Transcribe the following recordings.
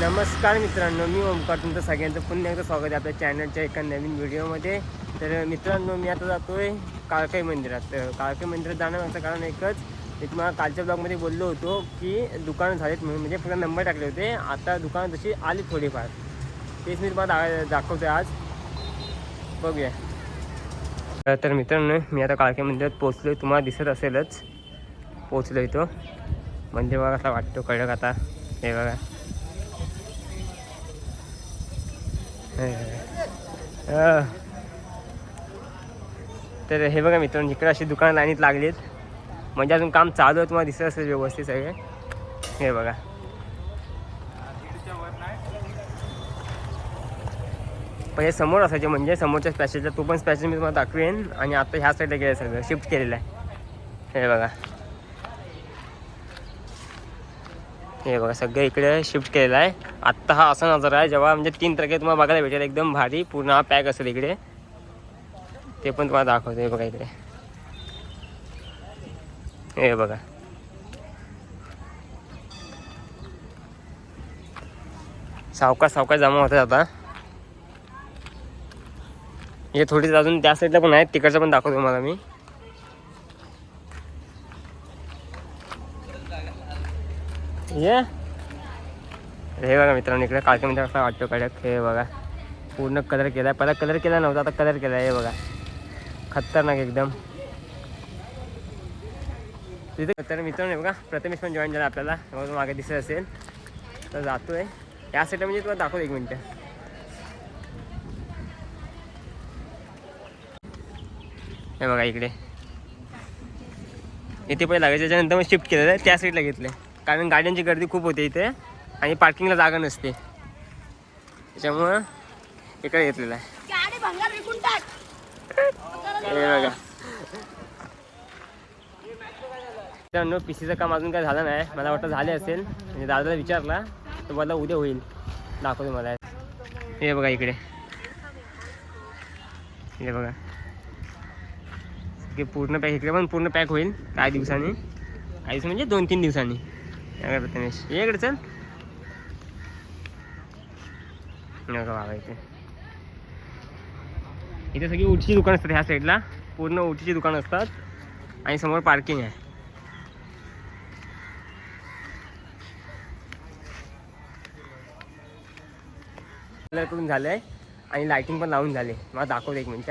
नमस्कार मित्रांनो मी ओमकार. तुमचं सगळ्यांचं पुन्हा एकदा स्वागत आहे आपल्या चॅनलच्या एका नवीन व्हिडिओमध्ये. तर मित्रांनो मी आता जातोय काळकाई मंदिरात. तर काळकाई मंदिरात जाण्यामागचं कारण एकच मी तुम्हाला कालच्या ब्लॉगमध्ये बोललो होतो की दुकानं झालेत म्हणून म्हणजे फक्त नंबर टाकले होते. आता दुकानं तशी आली थोडीफार. तेच मी तुम्हाला दा दाखवतो आज. बघूया. तर- मित्रांनो मी आता काळकाई मंदिरात पोचलो तुम्हाला दिसत असेलच. पोचलो इथं मंदिर बघा असा वाटतो कळक आता? हे बघा. तर हे बघा मित्रांनो इकडे अशी दुकानं लाईनीत लागलीत. म्हणजे अजून काम चालू आहे तुम्हाला दिसत असेल व्यवस्थित सगळे. हे बघा. पहिले समोर असायचे म्हणजे समोरच्या स्पॅशलचा तो पण स्पॅशल मी तुम्हाला दाखवेन. आणि आता ह्या साईडला गेलं सगळं शिफ्ट केलेलं आहे. हे बघा. हे बघा सगळं इकडे शिफ्ट केलेलं आहे. आत्ता हा असा नजर आहे जेव्हा म्हणजे तीन तारखे तुम्हाला बघायला भेटेल एकदम भारी पूर्ण हा पॅक असेल इकडे. ते पण तुम्हाला दाखवतो हे बघा इकडे. हे बघा. सावकाश सावकाश जमा होतात आता. हे थोडीच अजून त्या साईडला पण आहेत तिकडचं पण दाखवतो तुम्हाला मी. ये. हे बघा मित्रांनो इकडे काळक्या मित्र कसा वाटतो कडक हे बघा. पूर्ण कलर केला आहे पहिला कलर केला नव्हता आता कलर केला आहे हे बघा. खतरनाक एकदम. तिथे तर मित्रांनो बघा. प्रथमेश पण जॉईन झाला आपल्याला. मागे दिसत असेल. तर जातोय. या सेट म्हणजे तुला दाखव एक मिनटं. हे बघा इकडे. इथे पहिले लागायचे त्याच्यानंतर मग शिफ्ट केलेलं आहे. त्या साईडला घेतलं कारण गाड्यांची गर्दी खूप होते इथे आणि पार्किंगला जागा नसते. त्याच्यामुळं इकडे घेतलेलं आहे. हे बघा. मित्रांनो पी सीचं काम अजून काय झालं नाही. मला वाटतं झाले असेल. म्हणजे दादाला विचारला तर मला उद्या होईल. दाखवतो मला हे बघा इकडे. हे बघा. पूर्ण पॅक इकडे पण पूर्ण पॅक होईल. काही दिवसांनी. काही दिवस म्हणजे दोन तीन दिवसांनी. हे बघा चल. बाबा इथे. इथे सगळी उठची दुकान असतात ह्या साईडला पूर्ण उठीची दुकान असतात. आणि समोर पार्किंग आहे. कलर करून झालंय. आणि लाइटिंग पण लावून झाले. मला दाखवतो एक मिनिट.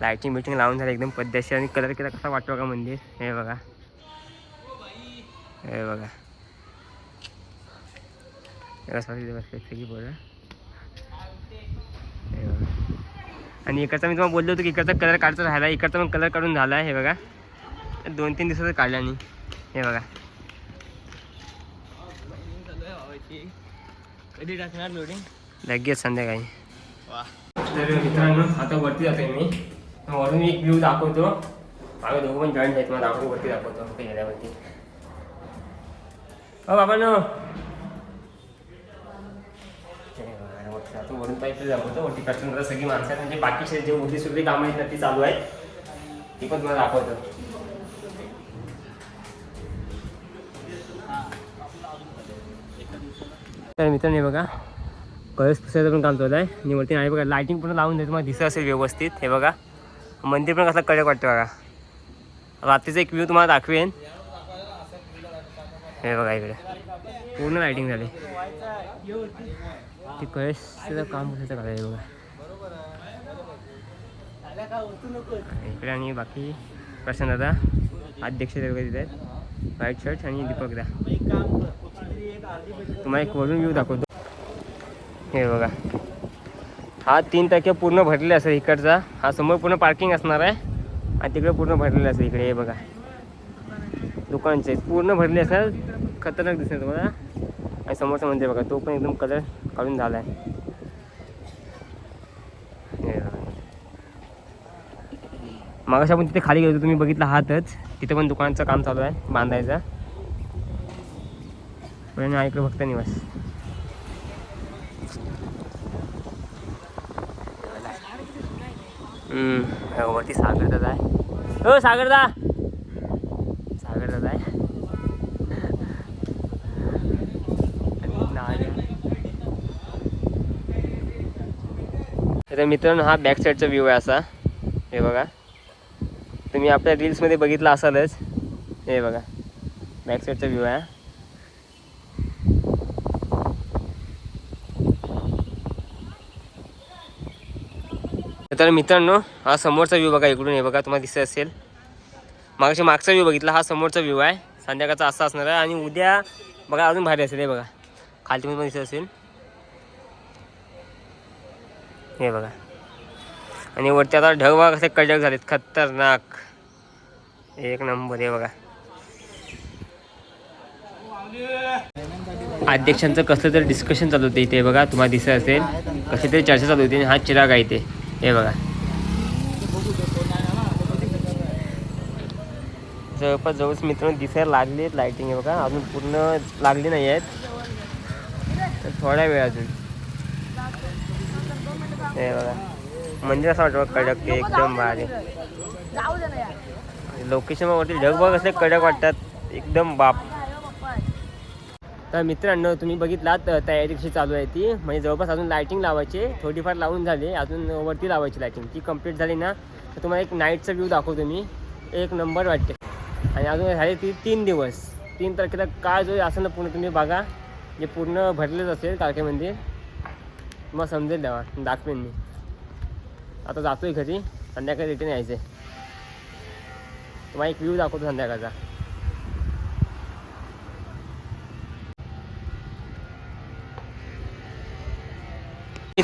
लाइटिंग बिटिंग लावून झालं एकदम पद्धतशीर. आणि कलर केला कसा वाटतो का मंदिर? हे बघा. हे बघा. बसले सगळी पोरं हे बघा. आणि इकडचा मी तुम्हाला बोललो होतो की इकडचा कलर काढता राहिला इकडचा पण कलर काढून झाला आहे हे बघा. दोन तीन दिवसाचं काढला आणि हे बघा. कधी टाकणार लोडिंग लगेच संध्याकाळी. तर मित्रांनो आता वरती जातोय मी. वरून एक व्ह्यू दाखवतो. आम्ही दोघं पण जॉईंट आहेत मला दाखवतो वरती दाखवतो. काही गेल्यावरती हो बाबा नो. वरून पाहिजे दाखवतो. वरती कस्टमर सगळी माणसं आहेत. म्हणजे बाकीचे जे उरली सुरली कामं आहेत ना ती चालू आहेत. ती पण तुम्हाला दाखवतो. तर मित्रांनी बघा. कळस पुसायचं पण काम चालू आहे आणि वरती नाही बघा लायटिंग पण लावून देतो. मला दिसत असेल व्यवस्थित. हे बघा. मंदिर पण कसं कडक वाटतं बघा. रात्रीचा एक व्ह्यू तुम्हाला दाखवेन. हे बघा इकडे. पूर्ण लायटिंग झाली. ते कळसचं काम कसं करायचं बघा. इकडे आणि बाकी प्रशांत दादा अध्यक्ष वगैरे तिथे आहेत. व्हाईट शर्ट आणि दीपक दा तुम्हाला एक वरून व्ह्यू दाखवतो. हे बघा. हा तीन टक्के पूर्ण भरलेला असेल इकडचा. हा समोर पूर्ण पार्किंग असणार आहे. आणि तिकडे पूर्ण भरलेलं असेल इकडे हे बघा. दुकानचे पूर्ण भरले असेल. खतरनाक दिसेल तुम्हाला. आणि समोरचा मंदिर म्हणजे बघा तो पण एकदम कलर काढून झाला आहे मागाशी आपण तिथे खाली गेलो तुम्ही बघितलं हातच. तिथे पण दुकानाचं काम चालू आहे बांधायचं. पण ऐकलं फक्त निवास. वरती सागरदादा आहे. हो सागरदा. सागरदादा आहे. तर मित्रांनो हा बॅक साईडचा व्ह्यू आहे असा. हे बघा. तुम्ही आपल्या रील्समध्ये बघितला असालच. हे बघा. बॅक साईडचा व्ह्यू आहे तर मित्रांनो हा समोरचा व्ह्यू बघा इकडून हे बघा तुम्हाला दिसत असेल. मागच्या मागचा व्ह्यू बघितला हा समोरचा व्ह्यू आहे. संध्याकाळचा असा असणार आहे. आणि उद्या बघा अजून भारी असेल हे बघा. खालती पण दिसत असेल. हे बघा. आणि वरती आता ढग बघा कसे कडक झालेत. खतरनाक. एक नंबर हे बघा. अध्यक्षांचं कसलं तरी डिस्कशन चालू होतं इथे बघा तुम्हाला दिसत असेल. कसे तरी चर्चा चालू होती आणि हा चिराग आहे इथे. हे बघा. जवळपास जवळच मित्रांनो दिसायला लागली आहेत लाईटिंग हे बघा. अजून पूर्ण लागली नाही आहेत. तर थोड्या वेळ अजून. हे बघा. मंदिर असं वाटतं बघा कडक ते एकदम भारी. लोकेशन वरती ढग बघ असे कडक वाटतात. एकदम बाप. तर मित्रांनो तुम्ही बघितलात तयारी कशी चालू आहे ती. म्हणजे जवळपास अजून लायटिंग लावायची थोडीफार लावून झाली. अजून वरती लावायची लायटिंग ती कंप्लीट झाली ना तर तुम्हाला एक नाईटचा व्ह्यू दाखवतो मी. एक नंबर वाटते. आणि अजून झाले ती तीन दिवस. तीन तारखेला काय जो असं ना पूर्ण तुम्ही बघा. जे पूर्ण भरलेच असेल तारखेमध्ये. मग तुम्हाला समजेल तेव्हा. दाखवेन मी. आता जातोय घरी. संध्याकाळी रिटर्न यायचं आहे तुम्हाला एक व्ह्यू दाखवतो संध्याकाळचा.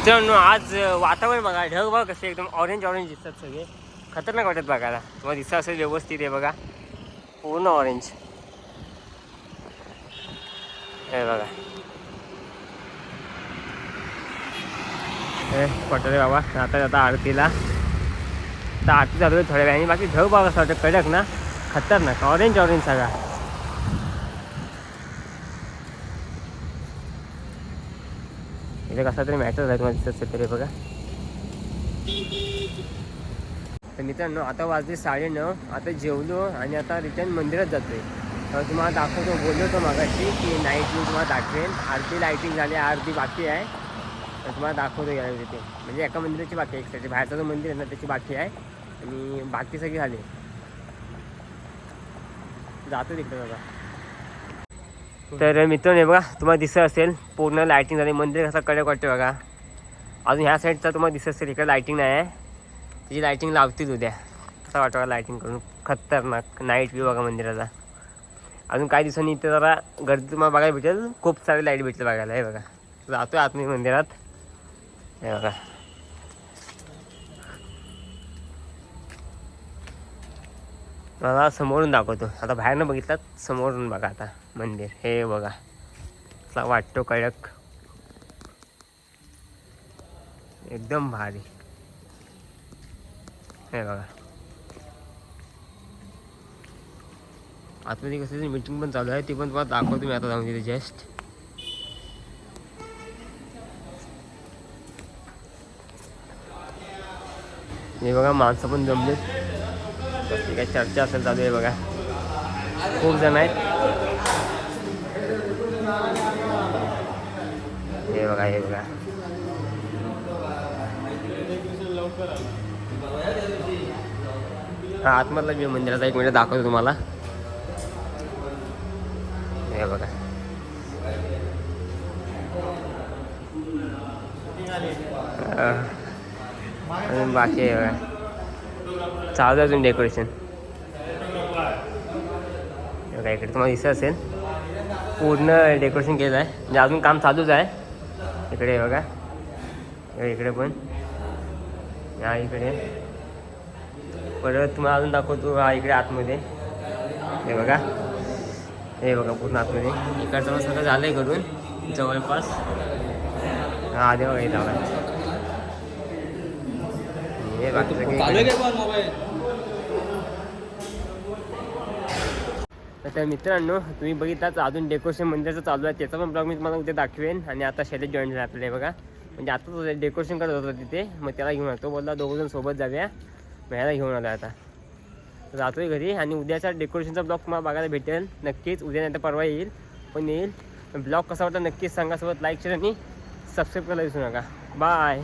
मित्रांनो आज वातावरण बघा ढग बघा कसे एकदम ऑरेंज ऑरेंज दिसतात सगळे. खतरनाक वाटत बघायला. तुम्हाला दिसत असेल व्यवस्थित आहे बघा. पूर्ण ऑरेंज हे बघा. हे पटले बाबा आता आता आरतीला. तर आरती चालू आहे थोड्या वेळाने. बाकी ढग बघा असं वाटतं कडक ना. खतरनाक ऑरेंज ऑरेंज सगळा. इथे कसा तरी मॅटर आहे तुम्हाला दिसत असेल तरी बघा. तर मित्रांनो आता वाजले साडेनऊ आता जेवलो आणि आता रिटर्न मंदिरात जातोय. तर तुम्हाला दाखवतो बोललो होतो मागाशी की नाईट मी तुम्हाला दाखवेन. आरती लाईटिंग झाली आरती बाकी आहे. तर तुम्हाला दाखवतो या तिथे म्हणजे एका मंदिराची बाकी आहे एक बाहेरचं जो मंदिर आहे ना त्याची बाकी आहे. आणि बाकी सगळी झाली. जातो तिकडे बघा. तर मित्रांनो बघा तुम्हाला दिसत असेल पूर्ण लायटिंग झाली. मंदिर कसं कडक वाटते बघा. अजून ह्या साईडचा तुम्हाला दिसत असेल इकडे लायटिंग नाही आहे. त्याची लायटिंग लावतील उद्या. कसं वाटतं बघा लायटिंग करून. खतरनाक नाईट व्ह्यू बघा मंदिराचा. अजून काही दिवसांनी इथे जरा गर्दी तुम्हाला बघायला भेटेल. खूप सारे लाइट भेटते बघायला. हे बघा. जातोय आतमध्ये मंदिरात. हे बघा. मला समोरून दाखवतो. आता बाहेरनं बघितलं समोरून बघा आता मंदिर. हे बघा. असला वाटतो कडक. एकदम भारी. हे बघा. आतमध्ये कसं मीटिंग पण चालू आहे. ती पण तुम्हाला दाखवतो मी आता जाऊन तिथे जस्ट हे बघा माणसं पण जमलेत. कसली काय चर्चा असेल चालू आहे बघा. खूप जण आहेत. हे बघा हे बघा. हा आतमधला मी मंदिराचा एक मिनिट दाखवतो तुम्हाला. हे बघा. अजून बाकी आहे बघा. चालू आहे अजून डेकोरेशन बघा इकडे तुम्हाला दिसत असेल. पूर्ण डेकोरेशन केलं आहे. म्हणजे अजून काम चालूच आहे. इकडे बघा. इकडे पण. या इकडे. परत तुम्हाला अजून दाखवतो हा इकडे आतमध्ये. हे बघा. हे बघा पूर्ण आतमध्ये. इकडचं सगळं झालं आहे करून जवळपास. हा आधी बघा इथं तर मित्रांनो तुम्ही बघितलाच अजून डेकोरेशन मंदिराचं चालू आहे. त्याचा पण ब्लॉग मी तुम्हाला उद्या दाखवेन. आणि आता शैलेश जॉईन झाला आपल्याला बघा. म्हणजे आता डेकोरेशन करत होता तिथे. मग त्याला घेऊन आलो. तो बोलला दोघं जण सोबत जाऊया. मग ह्याला घेऊन आलो आता. जातोय घरी. आणि उद्याचा डेकोरेशनचा ब्लॉग तुम्हाला बघायला भेटेल. नक्कीच. उद्या नाही तर परवा येईल. पण येईल. ब्लॉग कसा वाटला नक्कीच सांगा. सोबत लाईक शेअर आणि सबस्क्राईब करायला विसरू नका. बाय